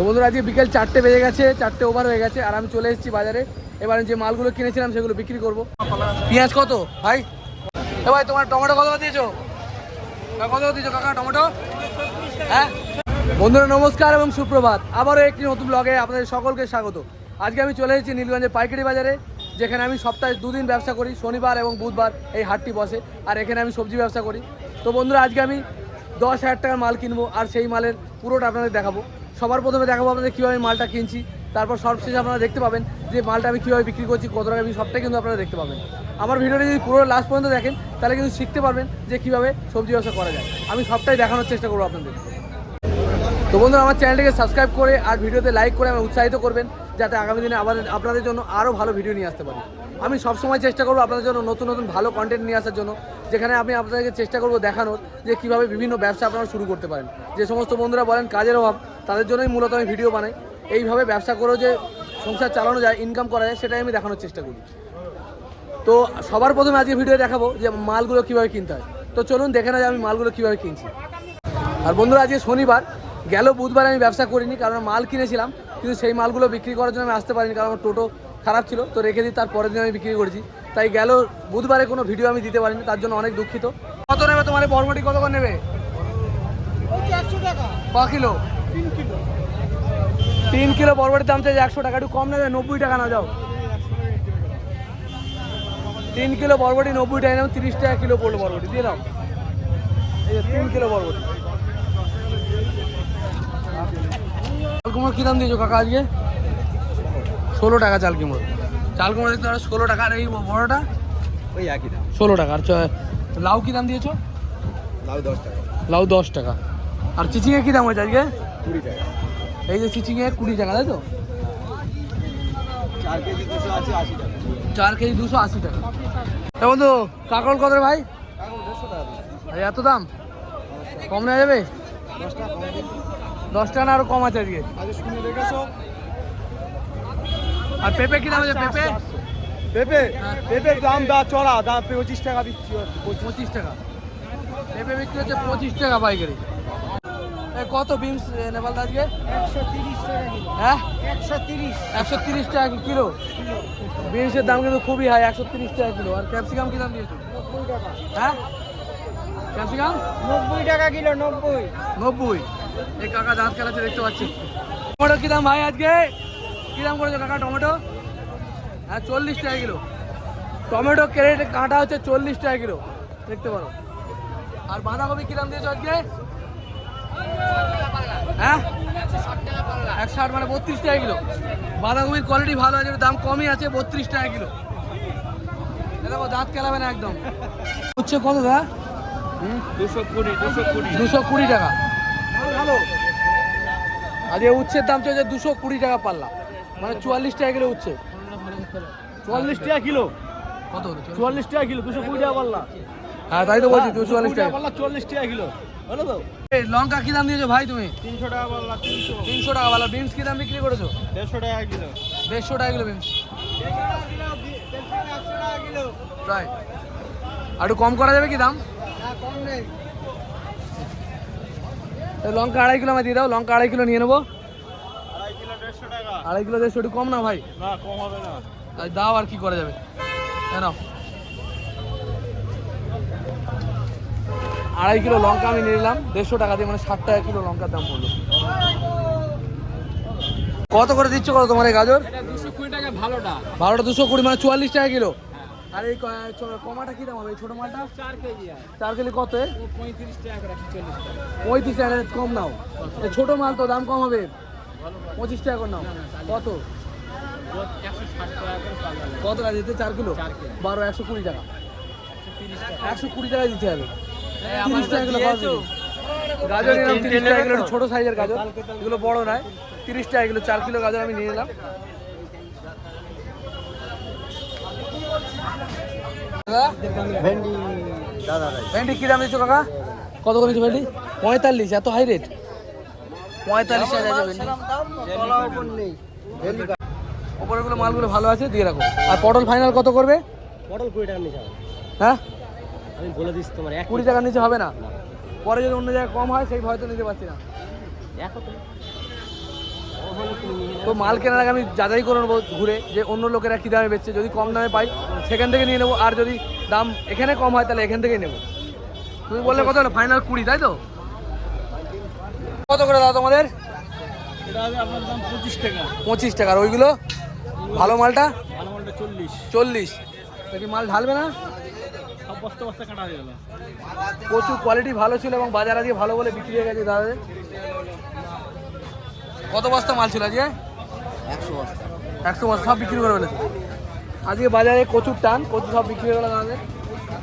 তো বন্ধুরা, আজকে বিকেল চারটে বেজে গেছে, চারটে ওভার হয়ে গেছে, আর আমি চলে এসেছি বাজারে। এবার যে মালগুলো কিনেছিলাম, সেগুলো বিক্রি করব। পেঁয়াজ কত? ভাই? ভাই, তোমার টমেটো কত দিয়েছ? কত দিয়েছ কাকা টমেটো? হ্যাঁ? বন্ধুরা, নমস্কার এবং সুপ্রভাত। আবারও একটি নতুন ব্লগে আপনাদের সকলকে স্বাগত। আজকে আমি চলে এসেছি নীলগঞ্জের পাইকারি বাজারে, যেখানে আমি সপ্তাহে দুদিন ব্যবসা করি, শনিবার এবং বুধবার এই হাটটি বসে, আর এখানে আমি সবজি ব্যবসা করি। তো বন্ধুরা, আজকে আমি দশ হাজার টাকার মাল কিনবো, আর সেই মালের পুরোটা আপনাদের দেখাবো। সবার প্রথমে দেখাবো আপনাদের কীভাবে আমি মালটা কিনছি। তারপর সবশেষে আপনারা দেখতে পাবেন যে মালটা আমি কীভাবে বিক্রি করছি, কত টাকা আমি সবটাই কিন্তু আপনারা দেখতে পাবেন। আমার ভিডিওটা যদি পুরো লাস্ট পর্যন্ত দেখেন, তাহলে কিন্তু শিখতে পারবেন যে কীভাবে সবজি ব্যবসা করা যায়। আমি সবটাই দেখানোর চেষ্টা করব আপনাদের। তো বন্ধুরা, আমার চ্যানেলটিকে সাবস্ক্রাইব করে আর ভিডিওতে লাইক করে আমাকে উৎসাহিত করবেন, যাতে আগামী দিনে আবার আপনাদের জন্য আরও ভালো ভিডিও নিয়ে আসতে পারি। আমি সবসময় চেষ্টা করব আপনাদের জন্য নতুন নতুন ভালো কন্টেন্ট নিয়ে আসার জন্য, যেখানে আমি আপনাদেরকে চেষ্টা করব দেখানোর যে কীভাবে বিভিন্ন ব্যবসা আপনারা শুরু করতে পারেন। যে সমস্ত বন্ধুরা বলেন, কাজের অভাব তাদের জন্যই মূলত আমি ভিডিও বানাই। এইভাবে ব্যবসা করেও যে সংসার চালানো যায় ইনকাম করা যায়, সেটাই আমি দেখানোর চেষ্টা করি। তো সবার প্রথমে আজকে ভিডিও দেখাবো যে মালগুলো কীভাবে কিনতে হয়। তো চলুন দেখে না যে আমি মালগুলো কীভাবে কিনছি। আর বন্ধুরা, আজকে শনিবার। গেল বুধবার আমি ব্যবসা করিনি, কারণ মাল কিনেছিলাম, কিন্তু সেই মালগুলো বিক্রি করার জন্য আমি আসতে পারিনি, কারণ আমার টোটো খারাপ ছিল, তো রেখে দিই তার পরের দিন আমি বিক্রি করেছি। তাই গেল বুধবারে কোনো ভিডিও আমি দিতে পারিনি, তার জন্য অনেক দুঃখিত। কত নেবে তোমার এই বরবটি? কত নেবে? ক কিলো? তিন কিলো। বরবটির দাম চাই একশো টাকা একটু কম নেবে নব্বই টাকা না যাও। তিন কিলো বরবটি নব্বই টাকা নেবে তিরিশ টাকা কিলো পড়ল বরবটি দিয়ে দাও এই যে তিন কিলো বরবটি। চাল কুমড়ো কী দাম দিয়েছ কাকা আজকে? ষোলো টাকা চাল কুমড়ো চাল কুমড়ো দেখতে পারো ষোলো টাকা আর এই বড়টা? ওই একই দাম। ষোলো টাকা আর লাউ কী দাম দিয়েছ? লাউ দশ টাকা। লাউ দশ টাকা। আর চিচিংয়ে কী দাম হয়েছে আজকে? কুড়ি টাকা। এই যে চিচিংয়ে কুড়ি টাকা তাই তো? চার কেজি দুশো আছে আশি টাকা। চার কেজি দুশো আশি টাকা। এ বন্ধু কাকল কত ভাই? এই এত দাম? কম নেওয়া যাবে? দশ টাকা না আরও কম আছে আজকে? আর পেঁপে কী দাম আছে পেঁপে? পেঁপে? হ্যাঁ। পেঁপের দাম দা চড়া দাম পঁচিশ টাকা বিক্রি পঁচিশ টাকা। পেঁপে বিক্রি হচ্ছে পঁচিশ টাকা পাইকারি। কত বিমস নেপাল আজকে একশো তিরিশ টাকা কিলো। হ্যাঁ? একশো তিরিশ। টাকা কিলো। বিনসের দাম কিন্তু খুবই হাই একশো তিরিশ টাকা কিলো। আর ক্যাপসিকাম কি দাম দিয়েছ? টাকা। হ্যাঁ? ক্যাপসিকাম? নব্বই টাকা কিলো নব্বই। নব্বই। এই কাকা দাঁত খেলাচ্ছে দেখতে পাচ্ছি। টমেটো কি দাম ভাই আজকে? কি দাম করেছ কাকা টমেটো? হ্যাঁ চল্লিশ টাকা কিলো। টমেটো ক্যারেটে কাঁটা হচ্ছে চল্লিশ টাকা কিলো। দেখতে পারো। আর বাঁধাকপি কি দাম দিয়েছ আজকে? হ্যাঁ? একশো ষাট মানে বত্রিশ টাকা কিলো। বাঁধাকপির কোয়ালিটি ভালো আছে দাম কমই আছে বত্রিশ টাকা কিলো। দেখো দাঁত কেলাবে না একদম। হচ্ছে কত দা? দুশো কুড়ি দুশো কুড়ি দুশো কুড়ি টাকা। ভালো। আজ এই উচ্ছের দাম চলছে দুশো কুড়ি টাকা পাল্লা। মানে চুয়াল্লিশ টাকা কিলো উচ্ছে। চুয়াল্লিশ টাকা কিলো? কত চুয়াল্লিশ টাকা কিলো দুশো কুড়ি টাকা পাল্লা। হ্যাঁ তাই তো বলছি দুশো চুয়াল্লিশ টাকা। পাল্লা চুয়াল্লিশ টাকা কিলো। তো। এই লঙ্কা কি দাম দিয়েছ ভাই তুমি? তিনশো টাকা পাল্লা তিনশো। তিনশো টাকা পাল্লা বিনস কি দাম বিক্রি করেছ? দেড়শো টাকা কিলো। দেড়শো টাকা কিলো বিনস। তাই আর একটু কম করা যাবে কি দাম? কম নেই। লঙ্কা আড়াই কিলো আমায় দিয়ে দাও লঙ্কা আড়াই কিলো নিয়ে নেব। আড়াই কিলো দেড়শো টাকা। আড়াই কিলো দেড়শো একটু কম না ভাই। না কম হবে না। দাও আর কি করা যাবে। কেন আড়াই কিলো লঙ্কা আমি নিলাম দেড়শো টাকা দিয়ে মানে ষাট টাকা কিলো লঙ্কার দাম পড়ল কত করে দিচ্ছ কত তোমার এই গাজর? ভালোটা। বারোটা দুশো কুড়ি মানে চুয়াল্লিশ টাকা কিলো। আর এই কমাটা কি দাম হবে? ছোটো মালটা? চার কেজি কত পঁয়ত্রিশ টাকা পঁয়ত্রিশ টাকা কম নাও। ছোটো মাল তো দাম কম হবে। পঁচিশ টাকা করে নাও। কত। কত টাকা দিতে? চার কিলো? বারো একশো কুড়ি টাকা। একশো কুড়ি টাকা দিতে হবে। তিরিশ টাকা কিলো দিয়েছ। গাজর নিলাম তিরিশ টাকা কিলো? ছোটো সাইজের গাজর। এগুলো বড় নয়। তিরিশ টাকা কিলো চার কিলো গাজর আমি নিয়ে নিলাম দাদা, ভেন্ডি দাদা ভেন্ডি কী দাম দিচ্ছ কাকা? কত করে দিচ্ছ ভেন্ডি? পঁয়তাল্লিশ এত হাই রেট পঁয়তাল্লিশ টাকা ভেন্ডি। নেই ভেন্ডি মালগুলো ভালো আছে দিয়ে রাখো। আর পটল ফাইনাল কত করবে? পটল কুড়ি টাকা হবে। হ্যাঁ? আমি বলে দিচ্ছি তোমার এক কুড়ি টাকার নিচে হবে না। পরে যদি অন্য জায়গায় কম হয় সেই ভয় তো নিতে পারছি না। দেখো তো তো মাল কেনার আগে আমি যাচাই করে নেব ঘুরে যে অন্য লোকেরা কী দামে বেচছে। যদি কম দামে পাই সেখান থেকে নিয়ে নেব। আর যদি দাম এখানে কম হয় তাহলে এখান থেকেই নেব। তুমি বললে কত হলো? ফাইনাল কুড়ি তাই তো? কত করে দাও তোমাদের? এটা হবে আপনার দাম পঁচিশ টাকা। পঁচিশ টাকার। ওইগুলো? ভালো মালটা? চল্লিশ। চল্লিশ। মাল ঢালবে না? বস্তা বস্তা কাটা হয়ে গেল। প্রচুর কোয়ালিটি ভালো ছিল এবং বাজার আজকে ভালো বলে বিক্রি হয়ে গেছে দাদা কত বস্তা মাল ছিল আজকে? একশো বস্তা। একশো বস্তা সব বিক্রি করে ফেলেছে? আজকে বাজারে কচুর টান কচু সব বিক্রি হয়ে গেল দাদা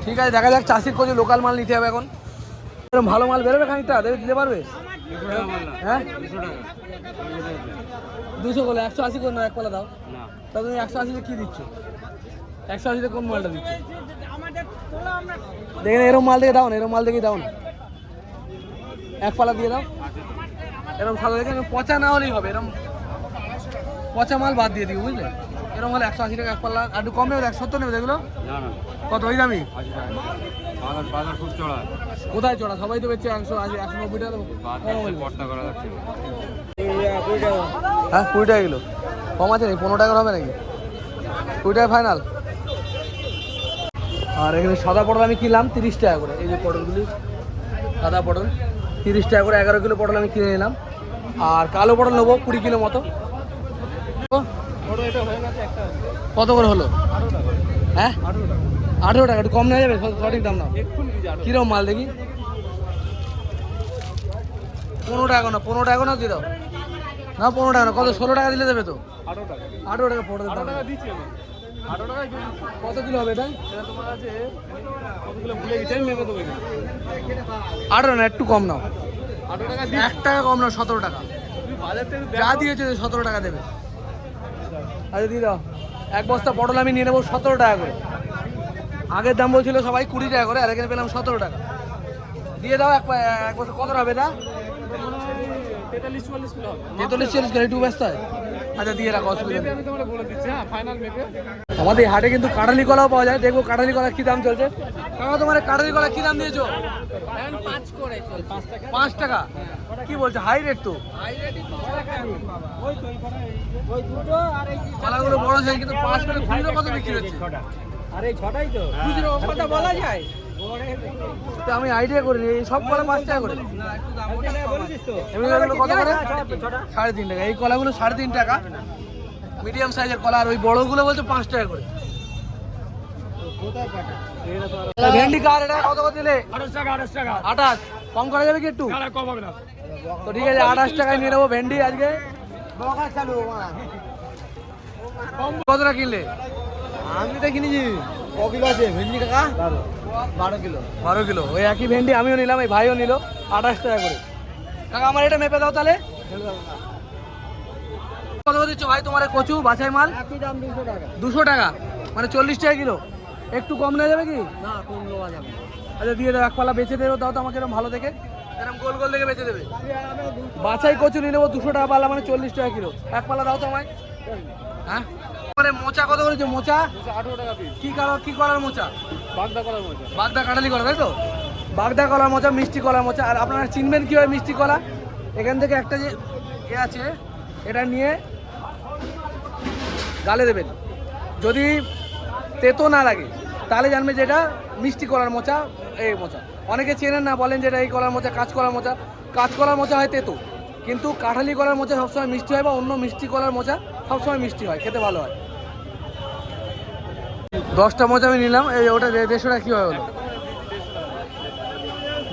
ঠিক আছে দেখা যাক চাষির কচু লোকাল মাল নিতে হবে এখন। এরকম ভালো মাল বেরোবে খানিকটা? দেবে দিতে পারবে? হ্যাঁ? দুশো করে একশো আশি করে না এক পালা দাও। না। তা তুমি একশো আশিতে কী দিচ্ছ? একশো আশিতে কোন মালটা দিচ্ছ? দেখেন এরম মাল দিয়ে দাও না এরম মাল দেখে দাও না। এক পালা দিয়ে দাও। এরকম সাদা দেখে পচা না হলেই হবে এরকম পচা মাল বাদ দিয়ে দিও বুঝলে? এরকম হলে একশো আশি টাকা এক পাল্লা আর একটু কম নেবে একশো সত্তর নেবে দেখল? না না। কত ওই দামি? আশি টাকা বাজার বাজার খুব চড়া। কোথায় চড়া? সবাই তো বেচছে একশো আশি একশো নব্বই টাকা যাচ্ছে হ্যাঁ কুড়ি টাকা কিলো। কম আছে নাকি? পনেরো টাকার হবে নাকি? কুড়ি টাকা ফাইনাল আর এখানে সাদা পটল আমি কিনলাম তিরিশ টাকা করে। এই যে পটলগুলি, সাদা পটল, তিরিশ টাকা করে এগারো কিলো পটল আমি কিনে নিলাম। আর কালো পটল নেব কুড়ি কিলো মতো। কত করে হলো? হ্যাঁ? আঠেরো টাকা, একটু কম নেওয়া যাবে? সঠিক দাম না কীরকম মাল দেখি? পনেরো টাকা না পনেরো টাকা না দিয়ে দাও না পনেরো টাকা না কত? ষোলো টাকা দিলে দেবে তো? আঠেরো টাকা পড়ে দাম। কত কিলো হবে এটা? আঠেরো না, একটু কম নাও। এক টাকা কম নাও, সতেরো টাকা। যা দিয়েছে সতেরো টাকা দেবে। আচ্ছা দিয়ে দাও। এক বস্তা পটল আমি নিয়ে নেব সতেরো টাকা করে। আগের দাম বলছিল সবাই কুড়ি টাকা করে, আর এখানে পেলাম সতেরো টাকা। দিয়ে দাও এক এক বস্তা কত হবে এটা? তেতাল্লিশ চল্লিশ করে একটু ব্যস্ত হয়। আচ্ছা দিয়ে রাখো অসুবিধা আমাদের হাটে কিন্তু কাঁঠালি কলাও পাওয়া যায়। দেখব কাঁঠালি কলা কি দাম চলছে। কাকা তোমার কাঁঠালি কলা কি দাম দিয়েছ? পাঁচ টাকা? কি বলছো? হাই রেট তো। কলাগুলো বড় সাইজ কিন্তু পাঁচ করে খুচরো কত বিক্রি হচ্ছে? আরে ছটাই তো। খুচরো কথা বলা যায়? তো আমি আইডিয়া করিনি সব কলা পাঁচ টাকা করে। এমনি কত করে? সাড়ে তিন টাকা। এই কলাগুলো সাড়ে তিন টাকা। মিডিয়াম সাইজের কলা, আর ওই বড়গুলো বলছে পাঁচ টাকা করে। ভেন্ডি কার এটা? কত করে দিলে? আঠাশ। কম করা যাবে কি একটু? তো ঠিক আছে, আঠাশ টাকায় নিয়ে নেব ভেন্ডি আজকে। কতটা কিনলে? আমি তো কিনেছি। ক কিলো আছে? ভেন্ডি কাকা? বারো। কিলো। বারো কিলো। ওই একই ভেন্ডি আমিও নিলাম এই ভাইও নিল আঠাশ টাকা করে। কাকা আমার এটা মেপে দাও তাহলে। কত দিচ্ছ ভাই তোমার কচু বাছাই মাল? দুশো টাকা। মানে চল্লিশ টাকা কিলো। একটু কম নেওয়া যাবে কি? না কম দেওয়া যাবে আচ্ছা দিয়ে দাও এক পালা বেচে দেবো দাও তো আমাকে এরকম ভালো দেখে। এরকম গোল গোল দেখে বেচে দেবে। বাছাই কচু নিয়ে নেব দুশো টাকা পালা মানে চল্লিশ টাকা কিলো। এক পালা দাও তো আমায়। হ্যাঁ? মানে মোচা কত করেছে মোচা? আঠারো টাকা পিস কি কালার কি কলার মোচা? বাগদা করার মতো বাগদা কাটালি কলা তাই তো? বাগদা কলার মোচা মিষ্টি কলার মোচা। আর আপনারা চিনবেন কীভাবে মিষ্টি কলা? এখান থেকে একটা যে এ আছে এটা নিয়ে গালে দেবেন। যদি তেতো না লাগে তাহলে জানবে যে এটা মিষ্টি কলার মোচা এই মোচা। অনেকে চেনেন না বলেন যে এটা এই কলার মোচা কাঁচ কলার মোচা। কাঁচ কলার মোচা হয় তেতো। কিন্তু কাঁঠালি কলার মোচা সবসময় মিষ্টি হয় বা অন্য মিষ্টি কলার মোচা সবসময় মিষ্টি হয়, খেতে ভালো হয়। দশটা মোচা আমি নিলাম, এই ওটা দেড়শো টাকা কীভাবে হলো?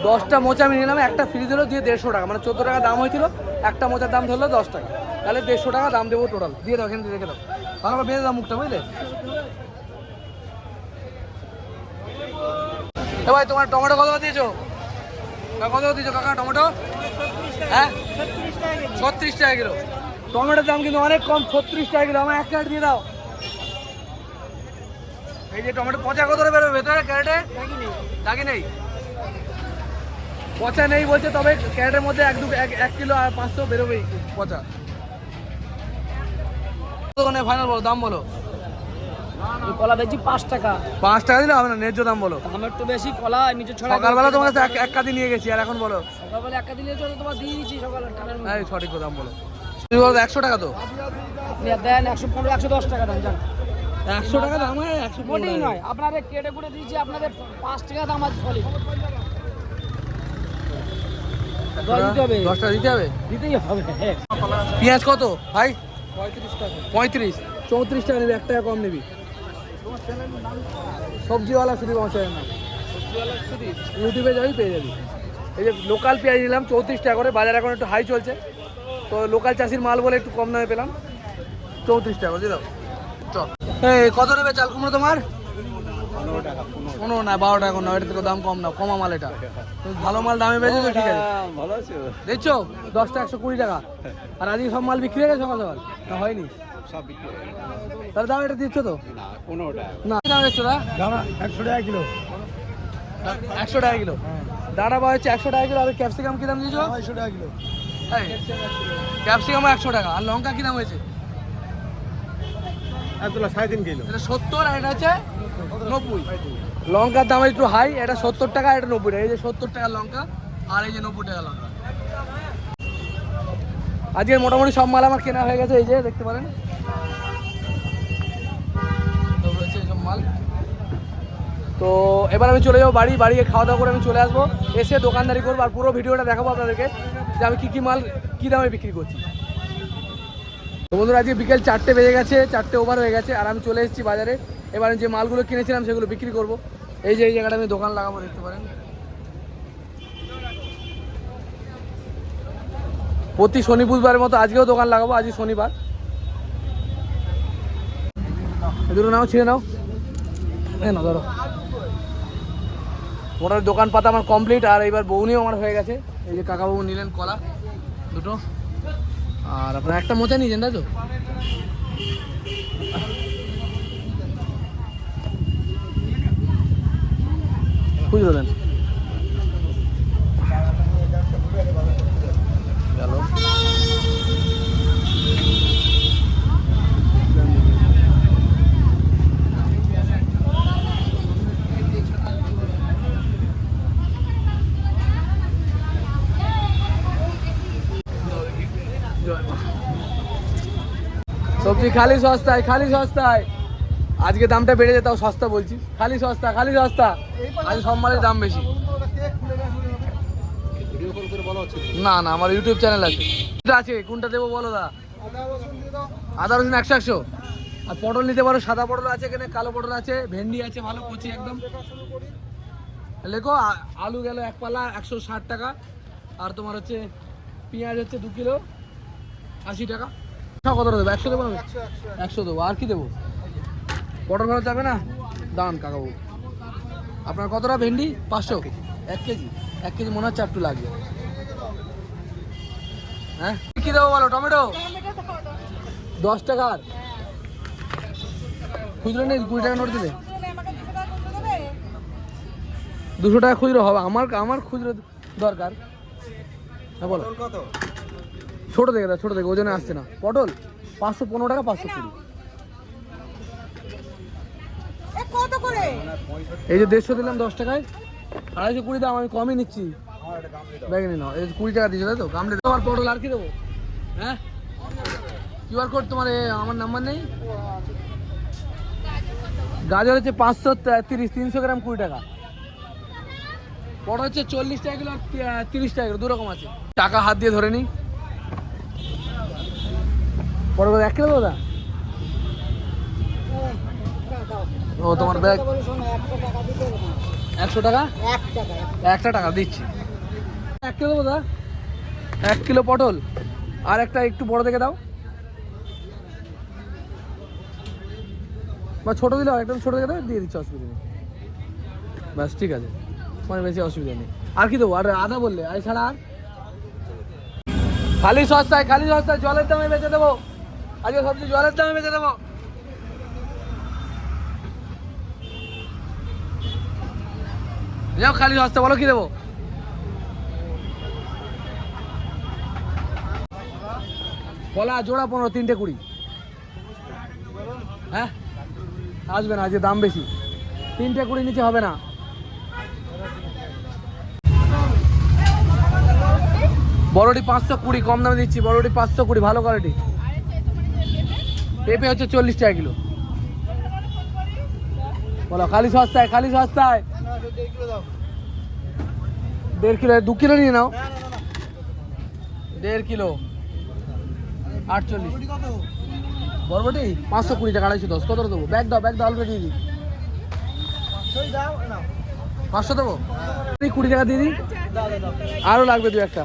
দশটা মোচা আমি নিলাম, একটা ফ্রি দিল দিয়ে দেড়শো টাকা মানে চোদ্দ টাকা দাম হয়েছিল, একটা মোচার দাম ধরলো দশ টাকা। তাহলে দেড়শো টাকা দাম দেবো টোটাল দিয়ে দাও, এখানে রেখে দাও। ভালো করে বেঁধে দাও মুখটা, বুঝলে? এ ভাই, তোমার টমেটো কত দিয়েছ? কত দিয়েছ? কাকা, টমেটো? হ্যাঁ? ছত্রিশ টাকা কিলো টমেটোর দাম কিন্তু অনেক কম ছত্রিশ টাকা কিলো। আমার এক ক্যারেট দিয়ে দাও। এই যে টমেটো পচা কত বেরোবে? ভেতরে ক্যারেটে? দাগি নেই। পচা নেই বলছে তবে ক্যারেটের মধ্যে এক দু এক এক কিলো আর পাঁচশো বেরোবেই। পচা। ফাইনাল বলো দাম বলো। কলা বেচি পাঁচ টাকা। পাঁচ টাকা দিলে হবে না ন্যায্য দাম বলো। একটু বেশি কলা নিচে ছড়া সকালবেলা তোমার এক- এক কাদি নিয়ে গেছি আর এখন বলো। সকালবেলা একটা দিলে চলে তোমার দিয়ে দিচ্ছি সকালে। টানার সঠিক দাম বলো। বলো একশো টাকা তো। আপনি দেন একশো পনেরো একশো দশ টাকা দাম জান একশো টাকা দাম হয় একশো মোটেই নয় আপনাদের কেটে কুটে দিয়েছি আপনাদের পাঁচ টাকা দাম আছে সলিড দিতে হবে। দশটা দিতে হবে? দিতেই হবে পেঁয়াজ কত ভাই? পঁয়ত্রিশ টাকা। পঁয়ত্রিশ। চৌত্রিশ টাকা নিবি এক টাকা কম নিবি। সবজিওয়ালা শুধু পৌঁছায় না। ইউটিউবে যাবি পেয়ে যাবি। এই যে লোকাল পেঁয়াজ নিলাম চৌত্রিশ টাকা করে বাজার এখন একটু হাই চলছে। তো লোকাল চাষির মাল বলে একটু কম দামে পেলাম। চৌত্রিশ টাকা বুঝলি চ কত নেবে চাল কুমড়ো তোমার? পনেরো না বারো টাকা না এটা থেকে দাম কম না কমা মাল এটা। ভালো মাল দামে পেয়েছ তো ঠিক আছে? দেখছ? দশটা একশো কুড়ি টাকা। আর আজকে সব মাল বিক্রি হয়ে গেছে সকাল সকাল? না হয়নি? সব বিক্রি হয়ে গেছে। তাহলে দাম এটা দিচ্ছ তো? না দাম দিচ্ছ একশো টাকা কিলো। একশো টাকা কিলো। পাওয়া হচ্ছে একশো টাকা কিলো আর ক্যাপসিকাম কি দাম দিয়েছ? আড়াইশো টাকা কিলো। ক্যাপসিকাম একশো টাকা আর লঙ্কা কি দাম হয়েছে? সাড়ে তিন কিলো। এটা সত্তর আর এটা হচ্ছে নব্বই। লঙ্কার দাম একটু হাই এটা সত্তর টাকা এটা নব্বই টাকা। এই যে সত্তর টাকা লঙ্কা আর এই যে নব্বই টাকা লঙ্কা। আজকে মোটামুটি সব মাল আমার কেনা হয়ে গেছে এই যে দেখতে পারেন। তো এবার আমি চলে যাব বাড়ি বাড়ি খাওয়া দাওয়া করে আমি চলে আসব। এসে দোকানদারি করব আর পুরো ভিডিওটা দেখাবো আপনাদেরকে যে আমি কী কী মাল, কী দামে বিক্রি করছি। তো বন্ধুরা, আজকে বিকেল চারটে বেজে গেছে, চারটে ওভার হয়ে গেছে, আর আমি চলে এসেছি বাজারে। এবার যে মালগুলো কিনেছিলাম সেগুলো বিক্রি করব। এই যে, এই জায়গাটা আমি দোকান লাগাবো, দেখতে পারেন। প্রতি শনি বুধবারের মতো আজকেও দোকান লাগাবো আজকে শনিবার। দুটো নাও, ছিঁড়ে নাও। হ্যাঁ না ধরো। মোটামুটি দোকান পাতা আমার কমপ্লিট আর এবার বৌনিও আমার হয়ে গেছে। এই যে কাকাবাবু নিলেন কলা, দুটো। আর আপনার একটা মোচা নিয়েছেন তাই তো? খুচরো দেন গেল সবজি খালি সস্তায় খালি সস্তায়। আজকে দামটা বেড়ে যায়, তাও সস্তা বলছি খালি সস্তা খালি সস্তা। আজ সব মালের দাম বেশি। না না, আমার ইউটিউব চ্যানেল আছে। আছে? কোনটা দেবো বলো দা? আদা, রসুন একশো একশো। আর পটল নিতে পারো, সাদা পটল আছে এখানে, কালো পটল আছে, ভেন্ডি আছে, ভালো কচি একদম। লেখো আলু গেল এক পালা, একশো ষাট টাকা। আর তোমার হচ্ছে, পেঁয়াজ হচ্ছে দু কিলো, আশি টাকা। কত দেবো? একশো দেবো আমি একশো দেবো। আর কি দেবো? পটল ভালো যাবে না? দান কাকাবু। আপনার কতটা ভেন্ডি? পাঁচশো। এক কেজি। এক কেজি? মনে হচ্ছে একটু লাগবে। হ্যাঁ? কি দেবো বলো? টমেটো? দশ টাকার। খুচরো নেই কুড়ি টাকা নোট দিলে। দুশো টাকা খুচরো হবে। আমার আমার খুচরো দরকার। হ্যাঁ বলো। কত? ছোটো দেখে দাও ছোটো দেখে ওজনে আসছে না। পটল পাঁচশো পনেরো টাকা পাঁচশো কুড়ি। এই যে দেড়শো দিলাম দশ টাকায়। আড়াইশো কুড়ি দাম আমি কমই নিচ্ছি। ব্যাগে নাও। এই কুড়ি টাকা দিয়েছ তাই তো? গামলে তোমার পটল আর কি দেবো? হ্যাঁ? কিউআর কোড তোমার আমার নাম্বার নেই? গাজর হচ্ছে পাঁচশো তিরিশ তিনশো গ্রাম কুড়ি টাকা। পটল হচ্ছে চল্লিশ টাকা কিলো আর তিরিশ টাকা কিলো দু রকম আছে। টাকা হাত দিয়ে ধরে নিই। পটল এক কিলো দাদা। ও, তোমার ব্যাগ? একশো টাকা? একটা টাকা, দিচ্ছি। এক কিলো দেবো দা এক কিলো পটল। আর একটা একটু বড় দেখে দাও। বা ছোটো দিলে একটা ছোটো দেখে দাও, দিয়ে দিচ্ছি, অসুবিধা নেই। ব্যাস, ঠিক আছে। মানে বেশি অসুবিধা নেই। আর কি দেবো? আর আদা বললে, আর ছাড়া আর? খালি সস্তায় খালি সস্তায় জলের দামে বেচে দেবো। আজকে সবজি জলের দামে বেচে দেবো। যাও, খালি সস্তা বলো কি দেবো? কলা, জোড়া পনেরো, তিনটে কুড়ি। হ্যাঁ? আসবে না, আজকে দাম বেশি। তিনটে কুড়ি নিচে হবে না। বড়টি পাঁচশো কুড়ি, কম দামে দিচ্ছি। বড়টি পাঁচশো কুড়ি, ভালো কোয়ালিটি পেঁপে হচ্ছে চল্লিশ টাকা কিলো। বলো, খালি সস্তায় খালি সস্তায়? দেড় কিলো, দু কিলো নিয়ে নাও। দেড় কিলো। আটচল্লিশ। বরবটি, পাঁচশো কুড়ি টাকা, আড়াইশো দশ। কত দেবো? ব্যাগ দাও ব্যাগ দাও অল্প দিয়ে দিই পাঁচশো দেবো? কুড়ি টাকা দিয়ে দিই। আরও লাগবে দু একটা।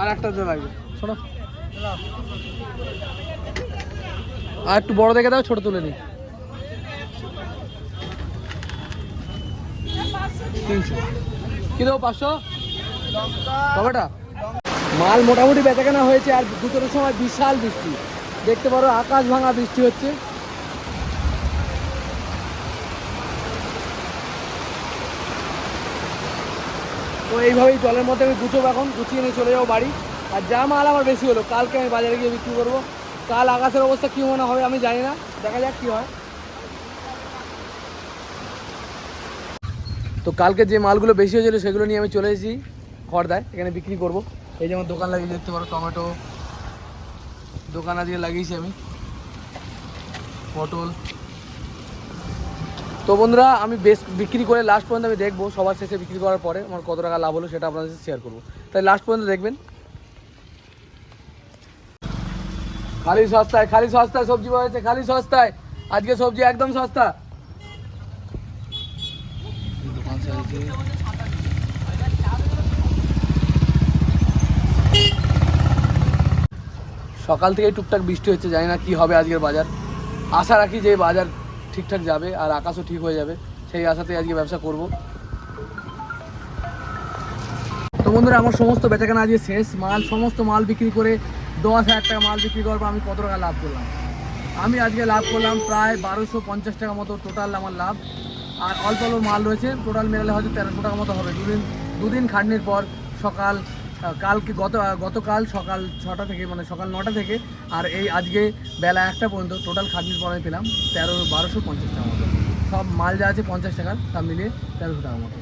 আর একটা লাগবে। শোনো। আর একটু বড় দেখে দাও, ছোট তুলে নিই। তিনশো। পাঁচশো? মাল মোটামুটি বেচাকেনা হয়েছে, আর দুটোর সময় বিশাল বৃষ্টি। দেখতে পারো, আকাশ ভাঙা বৃষ্টি হচ্ছে। তো এইভাবেই জলের মধ্যে আমি গুছোবো এখন, গুছিয়ে নিয়ে চলে যাব বাড়ি। আর যা মাল আমার বেশি হলো, কালকে আমি বাজারে গিয়ে বিক্রি করব। কাল আকাশের অবস্থা কী মনে হবে আমি জানি না। দেখা যাক কী হয়। তো কালকে যে মালগুলো বেশি হয়েছিল সেগুলো নিয়ে আমি চলে এসেছি খড়দায়, এখানে বিক্রি করব। এই যেমন দোকান লাগিয়ে দেখতে পারো, টমেটো দোকান আজকে লাগিয়েছি আমি। পটল। তো বন্ধুরা, আমি বেশ বিক্রি করে লাস্ট পর্যন্ত আমি দেখব, সবার শেষে বিক্রি করার পরে আমার কত টাকা লাভ হলো সেটা আপনাদের শেয়ার করব। তাই লাস্ট পর্যন্ত দেখবেন। খালি সস্তায় খালি সস্তায় সবজি পাওয়া যাচ্ছে খালি সস্তায়। আজকে সবজি একদম সস্তা। সকাল থেকে টুকটাক বৃষ্টি হচ্ছে, জানি না কি হবে আজকের বাজার। আশা রাখি যে বাজার ঠিকঠাক যাবে আর আকাশও ঠিক হয়ে যাবে। সেই আশাতে আজকে ব্যবসা করব। তো বন্ধুরা, আমার সমস্ত বেচাকেনা আজকে শেষ। মাল, সমস্ত মাল বিক্রি করে দশ হাজার টাকা মাল বিক্রি করব আমি কত টাকা লাভ করলাম? আমি আজকে লাভ করলাম প্রায় বারোশো পঞ্চাশ টাকা মতো টোটাল আমার লাভ। আর অল্প অল্প মাল রয়েছে টোটাল মেলালে হয়তো তেরোশো টাকা মতো হবে। দুদিন দুদিন খাটনির পর সকাল কালকে গত, গতকাল সকাল ছটা থেকে মানে সকাল নটা থেকে, আর এই আজকে বেলা একটা পর্যন্ত টোটাল খাটনির পর আমি পেলাম তেরো, বারোশো পঞ্চাশ টাকা মতো। সব মাল যা আছে পঞ্চাশ টাকার সব মিলিয়ে তেরোশো টাকা মতো।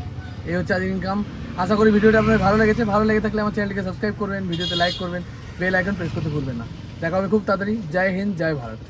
এই হচ্ছে আজকের ইনকাম আশা করি ভিডিওটা আপনার ভালো লেগেছে। ভালো লেগে থাকলে আমার চ্যানেলটিকে সাবস্ক্রাইব করবেন, ভিডিওতে লাইক করবেন। বেল আইকন প্রেস করতে ভুলবেন না। দেখা হবে খুব তাড়াতাড়ি। জয় হিন্দ জয় ভারত।